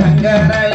தங்கரள